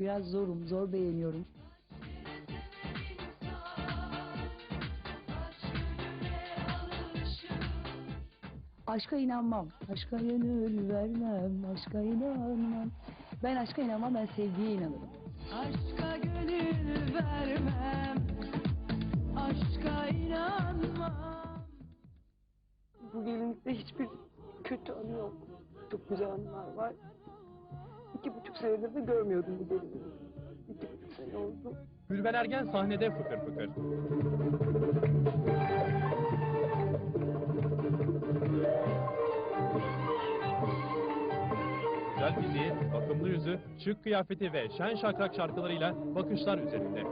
Biraz zorum, zor beğeniyorum. Aşka inanmam, aşka gönül vermem, aşka inanmam. Ben aşka inanmam, ben sevgiye inanırım. Aşka gönül vermem Aşka inanmam Bu gelinlikte hiçbir kötü anı yok. Çok güzel anılar var. İki buçuk senedir de görmüyordum bu gelinliği. İki buçuk sene oldu. Gülben Ergen sahnede fıkır fıkır. Güzel fiziği, bakımlı yüzü, şık kıyafeti ve şen şakrak şarkılarıyla bakışlar üzerinde.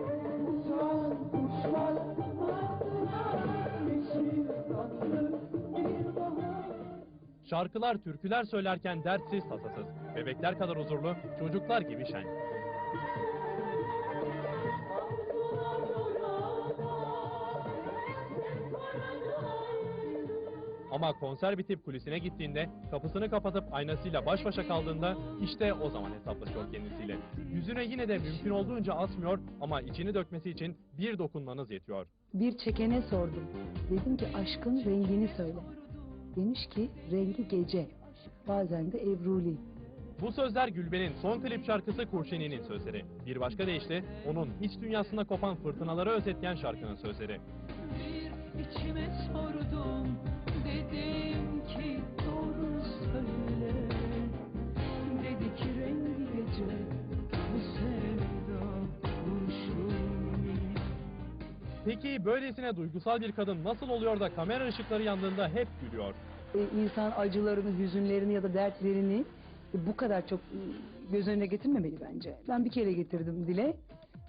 Şarkılar, türküler söylerken dertsiz, tasasız. Bebekler kadar huzurlu, çocuklar gibi şen. Ama konser bitip kulisine gittiğinde kapısını kapatıp aynasıyla baş başa kaldığında işte o zaman hesaplaşıyor kendisiyle. Yüzüne yine de mümkün olduğunca asmıyor ama içini dökmesi için bir dokunmanız yetiyor. Bir çekene sordum. Dedim ki aşkın rengini söyle. Demiş ki rengi gece. Bazen de evruli. Bu sözler Gülben'in son klip şarkısı Kurşeni'nin sözleri. Bir başka deyişle onun iç dünyasında kopan fırtınaları özetleyen şarkının sözleri. Bir içime sordum Dedim ki Peki böylesine duygusal bir kadın nasıl oluyor da kamera ışıkları yandığında hep gülüyor? E, insan acılarını, hüzünlerini ya da dertlerini e, bu kadar çok e, göz önüne getirmemeli bence. Ben bir kere getirdim dile.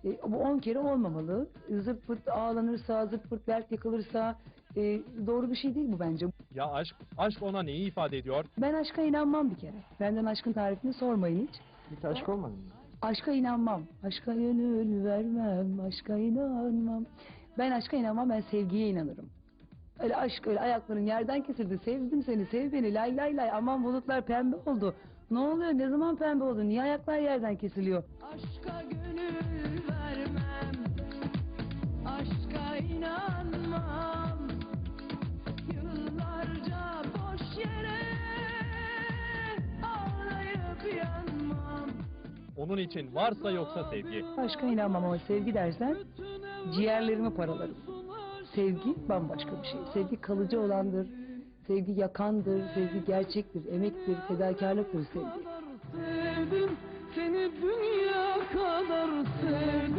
E, bu on kere olmamalı. Zırt pırt ağlanırsa, zırt pırt dert yakılırsa e, doğru bir şey değil bu bence. Ya aşk, aşk ona neyi ifade ediyor? Ben aşka inanmam bir kere. Benden aşkın tarifini sormayın hiç. Hiç aşk olmadı mı? Aşka inanmam. Aşka gönül vermem. Aşka inanmam. Ben aşka inanmam. Ben sevgiye inanırım. Öyle aşk öyle ayakların yerden kesildi. Sevdim seni sev beni lay lay lay. Aman bulutlar pembe oldu. Ne oluyor? Ne zaman pembe oldu? Niye ayaklar yerden kesiliyor? Aşka gönül vermem Aşka inanmam Yıllarca boş yere Ağlayıp yanmam Onun için varsa yoksa sevgi. Aşka inanmam ama sevgi dersen ciğerlerimi paralarım. Sevgi bambaşka bir şey. Sevgi kalıcı olandır. Sevgi yakandır. Sevgi gerçektir. Emektir. Fedakarlıktır sevgi. Sevdim seni dünya kadar sevdim